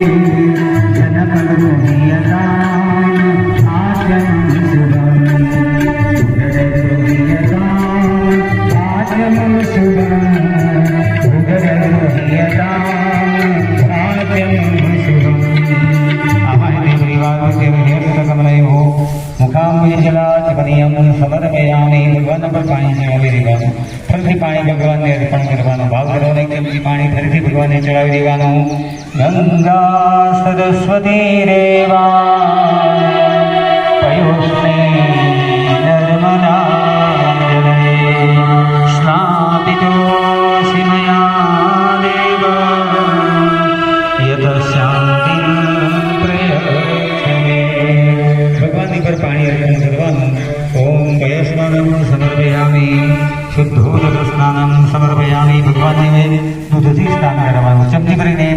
జనపదము ફરીથી પાણી ભગવાનને અર્પણ કરવાનો ભાવ કરવાનો કેમથી પાણી ફરીથી ભગવાનને ચડાવી દેવાનું गङ्गा सरस्वतीरेवा पयोष्णे नर्मदा स्नापितोऽसि मया देव। યતસ્યાંતિ પ્રયચ્છમે ભગવાનની પર પાણી અર્પણ કરવાનું ઓમ વયસ્નાનમ સમર્પયામી શુદ્ધોદક સ્નાનમ સમર્પયામી ભગવાનને દૂધથી સ્નાન કરવાનું ચમચી કરીને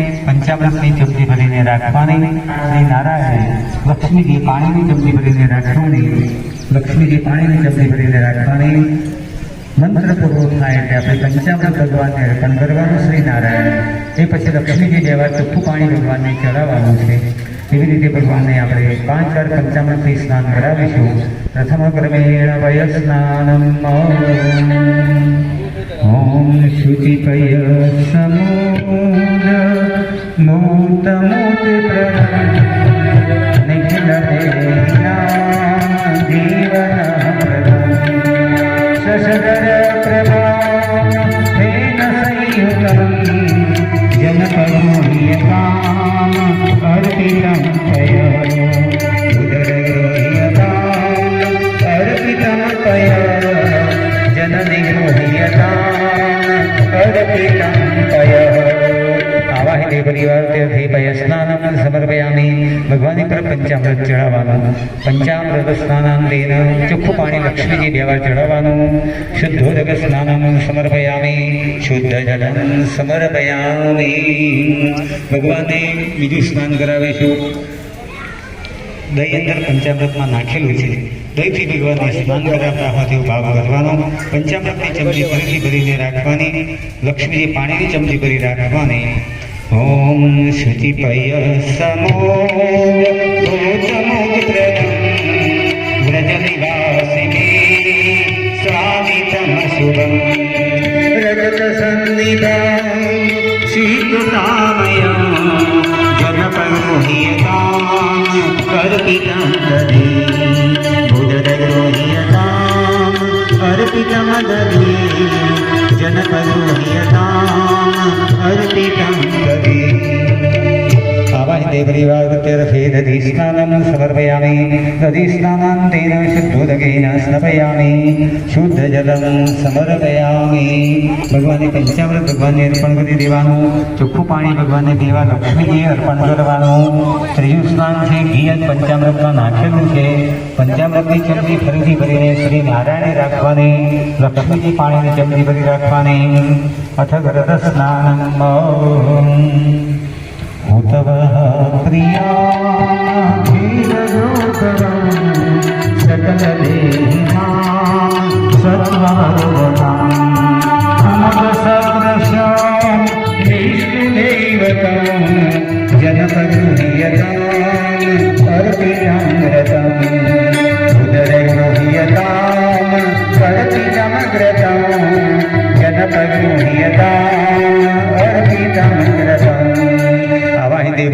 પંચામૃતની ચમચી ભરીને રાખવાની શ્રી નારાયણ લક્ષ્મીજી પાણીની ચમચી ભરીને રાખવાની લક્ષ્મીજી પાણીની ચમચી ભરીને રાખવાની મંત્ર પૂરો થાય એટલે આપણે પંચામૃત ભગવાનને અર્પણ કરવાનું શ્રી નારાયણ એ પછી લક્ષ્મીજી જેવા ચોખ્ખું પાણી ભગવાનને ચડાવવાનું છે એવી રીતે ભગવાનને આપણે પાંચ વાર પંચામૃતથી સ્નાન કરાવીશું પ્રથમ ક્રમેણ વય સ્નાનમ ઓમ શુચિપય સમૂદ પરિવાર તેથી સ્નાનમ સમર્પયામી ભગવાનની પર પંચામૃત ચડાવવાનું પંચામૃત સ્નાનાંતેન ચોખ્ખું પાણી લક્ષ્મીજી દેવા ચડાવવાનું શુદ્ધોદક સ્નાનમ સમર્પયામી શુદ્ધ જલમ સમર્પયામિ ભગવાનને બીજું સ્નાન કરાવીશું દહીં અંદર પંચામૃતમાં નાખેલું છે દહીંથી ભગવાનને સ્નાન કરાવતા હોવાથી ભાવ કરવાનો પંચામૃતની ચમચી ફરીથી ભરીને રાખવાની લક્ષ્મીજી પાણીની ચમચી ભરી રાખવાની ॐ श्रुतिपयसमो भोजमु व्रजनिवासिके स्वामितमसुभं जगतसन्निद सीकृताय जगपरोहिता कर्पितं दधि बुधदरोहियताम् अर्पितमदधि आवाहिते परिवारत्यर्थे दधि स्नानं समर्पयामि दधि स्नानान्तेन शुद्धोदकेन स्नपयामि શુદ્ધજલમ સમર્પયામિ ભગવાનને પંચામૃત ભગવાનને અર્પણ કરી દેવાનું ચોખ્ખું પાણી ભગવાનને દેવા લક્ષ્મીજીએ અર્પણ કરવાનું ત્રીજું સ્નાન છે ઘી અને પંચામૃતમાં નાખેલું છે પંચામૃતની ચમચી ફરીથી ભરીને શ્રી નારાયણે રાખવાની લક્ષ્મીજી પાણીની ચમચી ભરી રાખવાની અથ ગરદ સ્નાનમ ीरोकीया सम समृशा विष्णुदेवता जनपुणीयता परतिनम्रतम् उदरैव परतिनमग्रता जनपुण्यता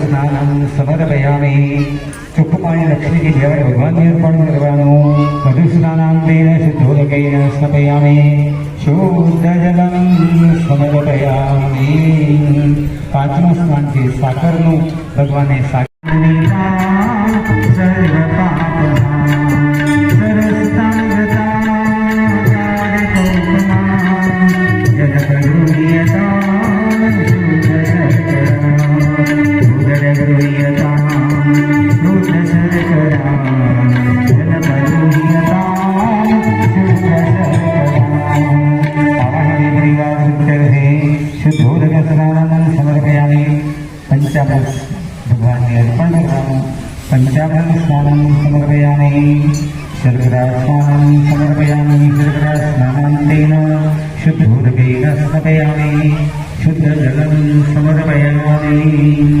સ્નાન સમર્પયામિ. ચોખ્ખું પાણી લક્ષ્મીજી દેવાય ભગવાનને અર્પણ કરવાનું મધુ સ્નાનાંતેન શુદ્ધોદકેન સ્નપયામિ શુદ્ધ જલમ સમર્પયામિ. પાંચમા સ્નાનથી સાકરનું. ભગવાને સાકર સર્વ pain.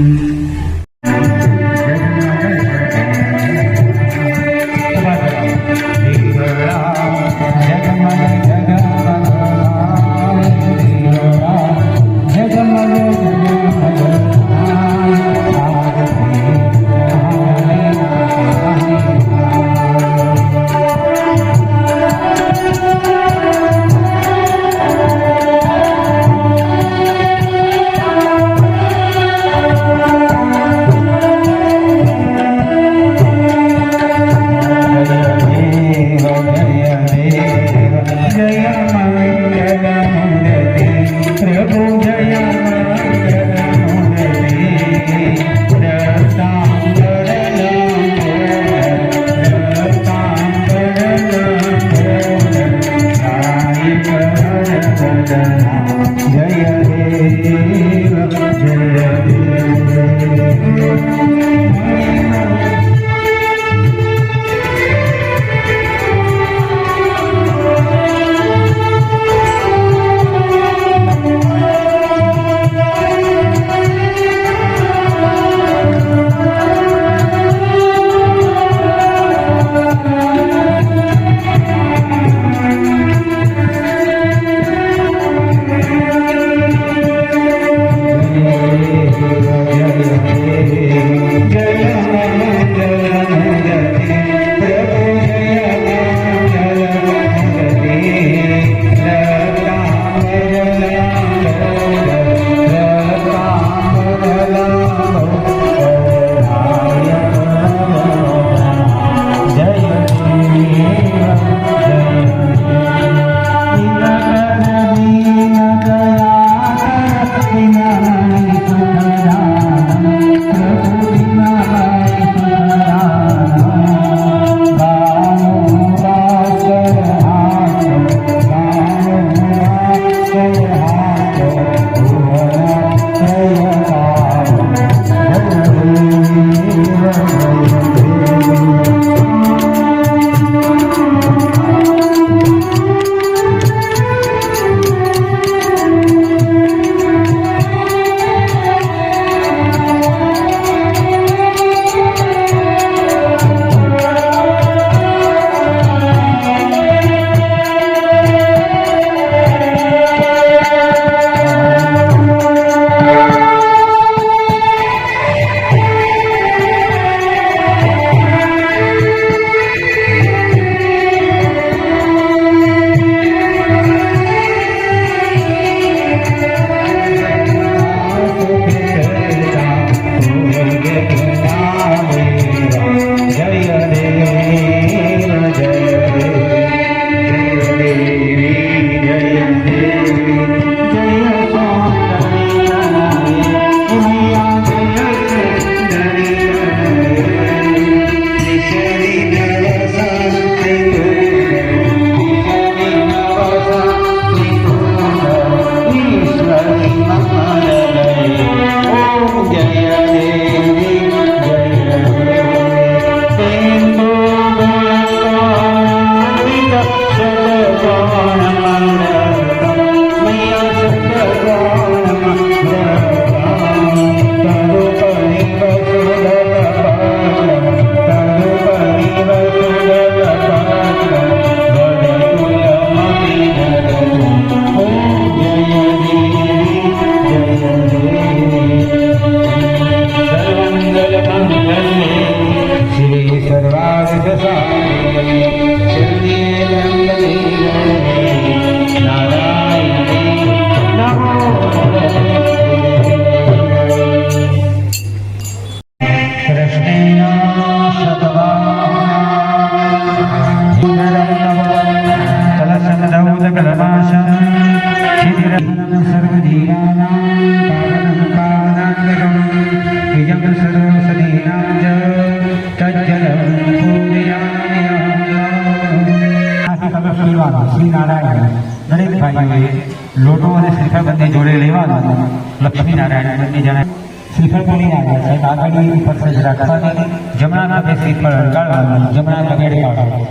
Yeah. ઉંગલી ઉપર જ રાખવાની જમણા પગે સીટ પર અડકાળવાની જમણા પગે અડકાળવાનું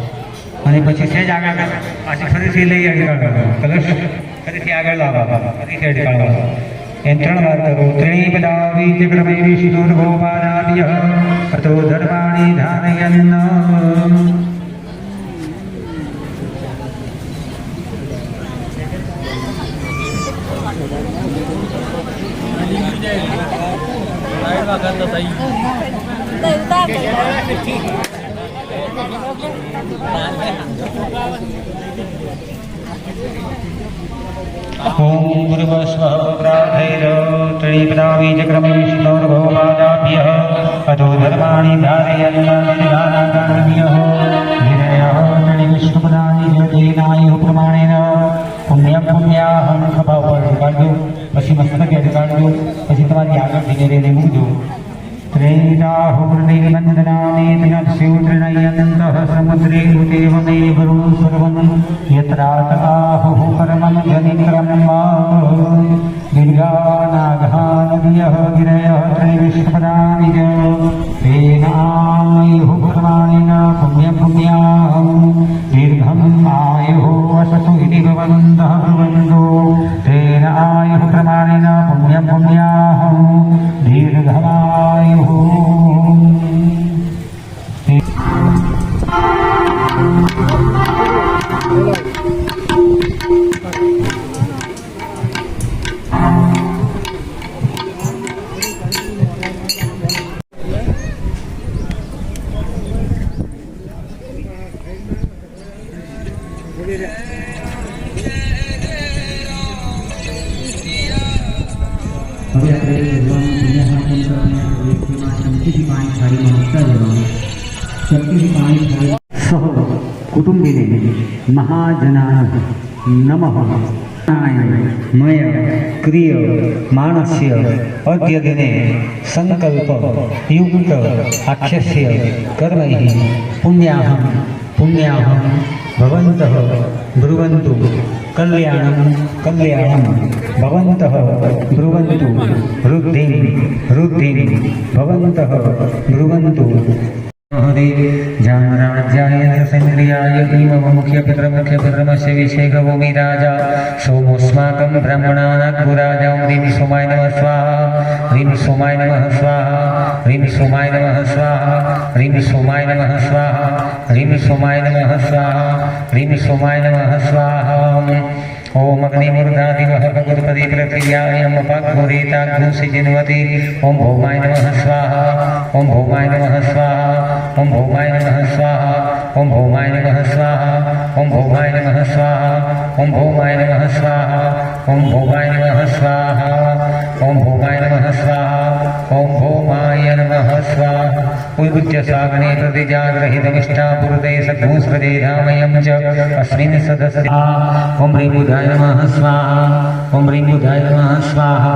અને પછી સેજ આગળ પાછી ફરીથી લઈ અડકાળવાનું કલશ ફરીથી આગળ લાવવા ફરીથી અડકાળવાનું यन्त्रणवर्तरो त्रिणीपदावीतिक्रमे विष्णुर्भोपानाद्यः ततो धर्माणि धारयन् न्दानेत्यूर्णयन्तः समुद्रे उदेवमे गुरु सर्वन् यत्रात आहुः कर्मन् जनिक्रम्मा गिर्यानाघानव्यः गिरयः त्रैविष्पदानि च तेनायुः कर्माणि न पुण्यपुण्याहं दीर्घम् आयुः वसतु इति भवन्तः भवन्तो तेन आयुः कर्माणि न पुण्यपुण्या सह कुटुम्बिने महाजना नमः मय क्रिय मानस्य अद्यदिने सङ्कल्पयुक्त अक्षस्य कर्मैः पुण्याहं पुण्याहं भवन्तः ब्रुवन्तु कल्याणं कल्याणं भवन्तः ब्रुवन्तु वृद्धिं वृद्धिं जानराध्यायेन्द्र सन्द्रियाय इमव मुख्यपितृमुख्यपितृमस्य विषयकभूमि राजा सोमोऽस्माकं ब्रह्मणानग्गुराजा ह्रीं सोमाय नमः स्वाहा। ह्रीं सोमाय नमः स्वाहा। ह्रीं स्वाहा। ओम अग्निमूर्धादिवहभगुरुपदीप्रक्रियाय नमः पाग्भूरीताग्निसिजिन्वति ॐ भौमाय नमः स्वाहा ॐ भौमाय नमः स्वाहा ॐ भौमाय नमः स्वाहा ॐ भौमाय नमः स्वाहा ॐ भौमाय नमः स्वाहा ॐ भौमाय नमः स्वाहा ॐ भौमाय नमः स्वाहा ॐ भौमाय नमः स्वाहा ॐ भौमाय नमः स्वाहा उद्भुत्यशाग्नेतजाग्रहितमिष्टापुरदेशभूसृदेधामयं च अस्मिन् सदस्य ॐ ह्रीं बुधाय नमः स्वाहा। ॐ ह्रीं बुधाय नमः स्वाहा।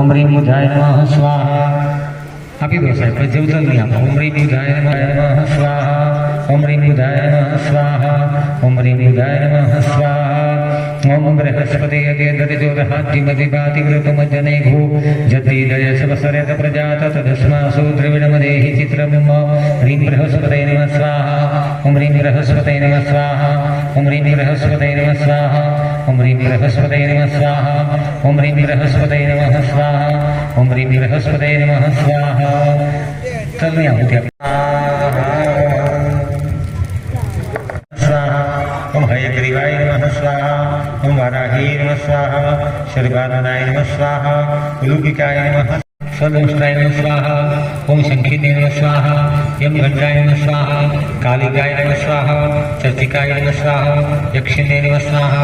ॐ ह्रीं बुधाय नमः स्वाहा। अपि दोषः प्रज्योतर्याम ॐ ह्रीं बुधाय नमः स्वाहा। ॐ ह्रीं बुधाय नमः स्वाहा। ॐ ह्रीं बुधाय नमः स्वाहा। ओम बृहस्पति यदिमतिपातिवृतमजने भू जदीदय सवसरेत प्रजात तदस्मासु द्रविणमदेहि चित्रं ह्रीं बृहस्पते नमः स्वाहा। ॐ ह्रीं बृहस्पते नमः स्वाहा। ॐ ह्रीं बृहस्पते नमः स्वाहा। ॐ ह्रीं बृहस्पते नम स्वाहा। ॐ ह्रीं बृहस्पते नम स्वाहा। ॐ ह्रीं बृहस्पते नम स्वाहा। चल मैं आऊँ क्या स्वाहा। ओम हय ग्रीवाय नमः स्वाहा। ओम वाराही नमः स्वाहा शर्वाननाय नमः स्वाहा उलूपिकाय नमः स्वदंष्टाय नमः स्वाहा, ओम शङ्खिने नमः स्वाहा, यम घण्टाय नमः स्वाहा कालिकाय नमः स्वाहा चर्चिकाय नमः स्वाहा यक्षिणे नमः स्वाहा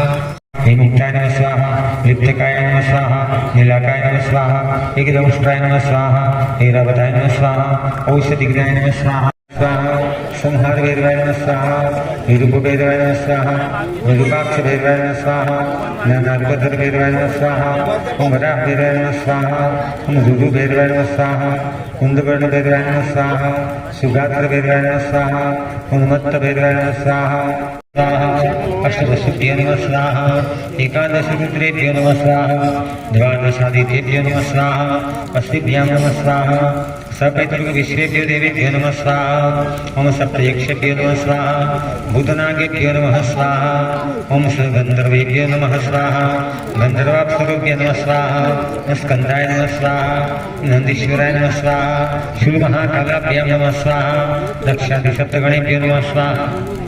हेमुक्ताय नमः स्वाहा लिप्तकाय नमः स्वाहा नीलाकाय नमः स्वाहा एकदंष्टाय नमः स्वाहा ऐरावताय नमः स्वाहा औषधिग्राय नमः स्वाहा स्वाहा। संहारभैरवाय नमः स्वाहा निरुपभैरवाय नमः स्वाहा निरुपाक्षभैरवाय नमः स्वाहा ज्ञानागभद्रभैरवाय नमः स्वाहा उमरा वराहभैरवाय नमः स्वाहा ओम गुरुभैरवाय नमः स्वाहा कुंदवर्णभैरवाय नमः स्वाहा सुगात्रभैरवाय नमः स्वाहा उन्मत्तभैरवाय नमः स्वाहा अष्टदशभ्यो नमः स्वाहा एकादशरुद्रेभ्यो नमः स्वाहा द्वादशादित्येभ्यो नमः स्वाहा अस्तिभ्यां नमः स्वाहा सपैतृकविश्वेभ्यो देवेभ्यो नमः स्वाहा सप्तयक्षेभ्यो नमः भूतनागेभ्यो नमः स्वाहा ॐ सुगन्धर्वेभ्यो नमः स्वाहा गन्धर्वाप्सरुभ्यो नमः स्वाहा ॐ स्कन्धाय नमः स्वाहा नन्दीश्वराय नमः स्वाहा शूलमहाकालाभ्यां नमः स्वाहा दक्षादिसप्तगणेभ्यो नमः स्वाहा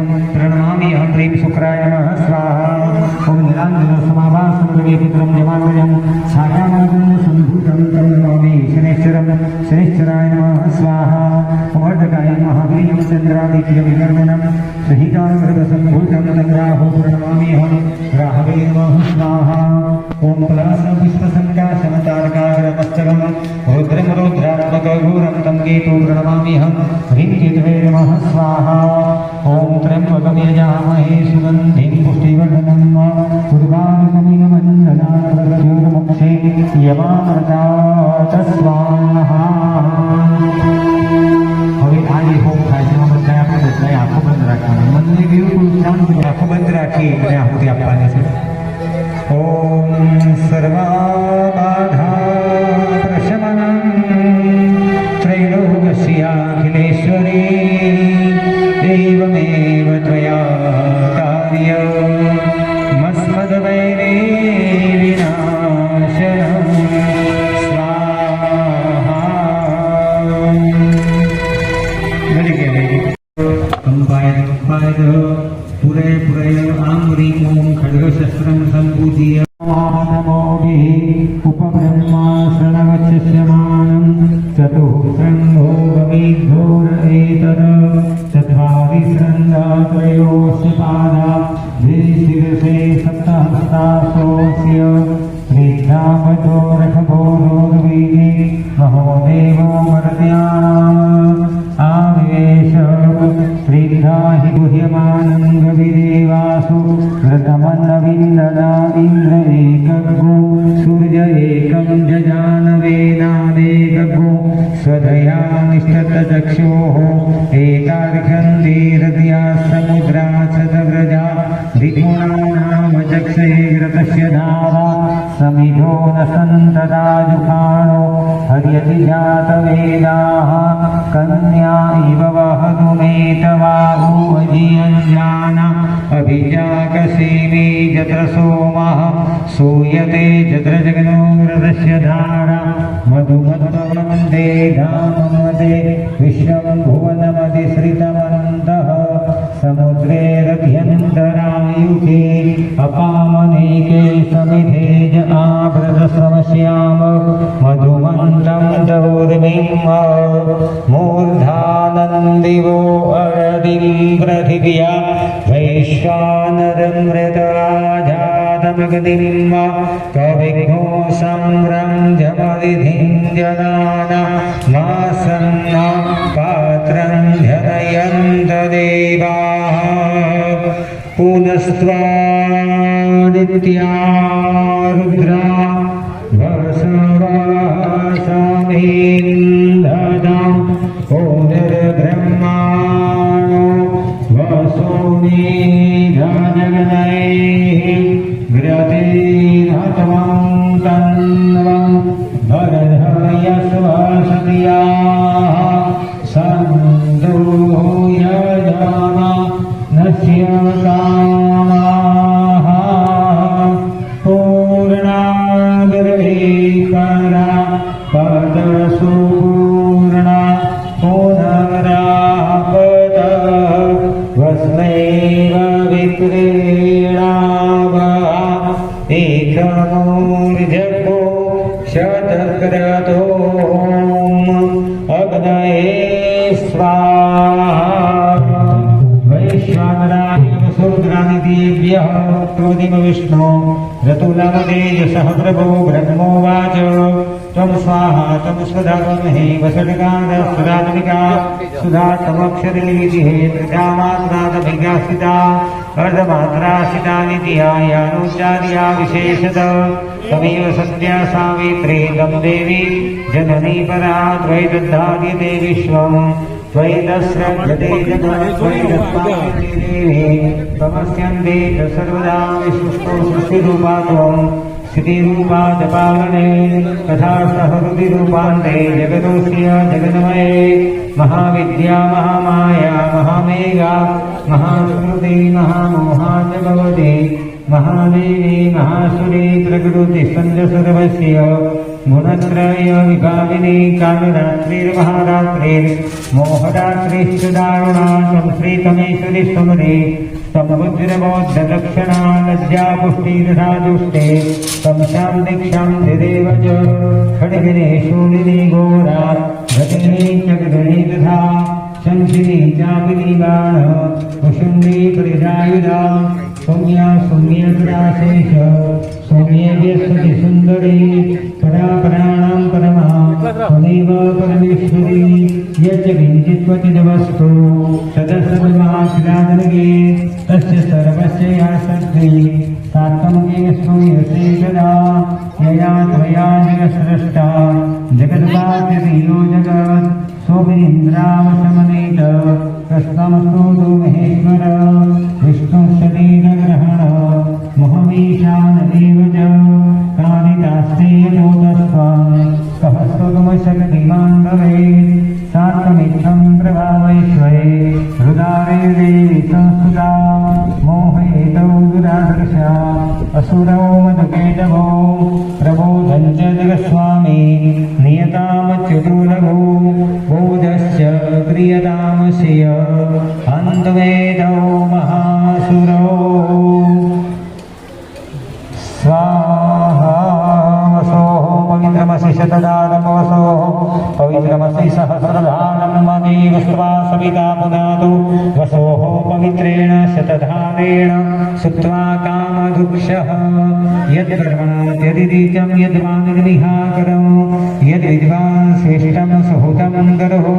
ह्रीं शुक्राय नमः स्वाहा ॐ निराञ्जनसमाभासं रविपुत्रं जमानयं छायामानं सम्भूतं तं नमामि शनेश्वरं शनेश्वराय नमः स्वाहा वर्धकाय महावीर्यं चन्द्रादित्यविकर्मणं सहितामृतसम्भूतं तं राहो प्रणमामि अहं राहवे नमः स्वाहा ॐ पलासपुष्पसङ्काशमतारकाग्रमस्तकं रुद्रं रुद्रात्मकघोरं तं केतु प्रणमामि अहं ह्रीं केतवे नमः स्वाहा त्वया कार्यमस्मद्वैरे कविभो संरञ्जपरिधिं जनान मा सन्ना पात्रं जनयन्त देवाः। पुनस्त्वादित्य क्रोधिम विष्णु ऋतुलमदेजसः प्रभो ब्रह्मोवाच त्वं स्वाहा त्वं स्वधा त्वमहि वसटकान्त सुरात्मिका सुधा तमक्षरलीतिः प्रजामात्रादभिज्ञासिता, अर्धमात्रासिता नित्यायानुचार्या विशेषत। तमेव सत्या सावित्री तं देवी, जननी परा त्वयि दद्धार्यते विश्वम्। च सर्वदा विशिष्टो सृष्टिरूपा त्वम् स्थितिरूपा च पावने तथा सहृदिरूपान्ते जगदोऽस्य जगन्मये, महाविद्या, महामाया, महामेघा महाश्रुति महामोहा च महादेवी महासुरे प्रकृतिसन्दसर्वस्य मुनत्रय विकामिनी कालरात्रिर्महारात्रिमोहदात्रिश्च दारुणा तं श्रीतमेश्वरीस्तुरे तममुद्रबोद्धदक्षिणा तं शां दीक्षां त्रिदेव च षडिनि शूलिनी घोरा रजिनी च गदिनी तथा शंसिनी चापिनी बाण कुशुण्डी परिधायुधा सौम्या सौम्यग्राशेष सौम्यव्यसति सुन्दरी। परापराणां परमा त्वमेव परमेश्वरी। यच्च किञ्चित्वचिदवस्तु सदसर्वमाखिलादनगे तस्य सर्वस्य या शक्ति सात्त्वमुखे श्रूयते सदा। यया त्वया जगत्स्रष्टा जगद्वाप्यतियो जगत् सोऽपीन्द्रावशमनेत कृष्णमस्तोतु महेश्वर विष्णुशरीरग्रहण मोहमीशानदेव च कालिदास्तेयनोदस्त्वं कः स्वगमशक्तिमान् भवेत् सात्त्वमित्थं प्रभावैश्वरे हृदारे देवी संस्कृता मोहयेतौ दुरादृशा असुरौ मधुकेटभो ुक्षः यत्कर्म यदितं यद्वान् निहाकर यद्विद्वान् श्रेष्ठं सुहृतं दर्हो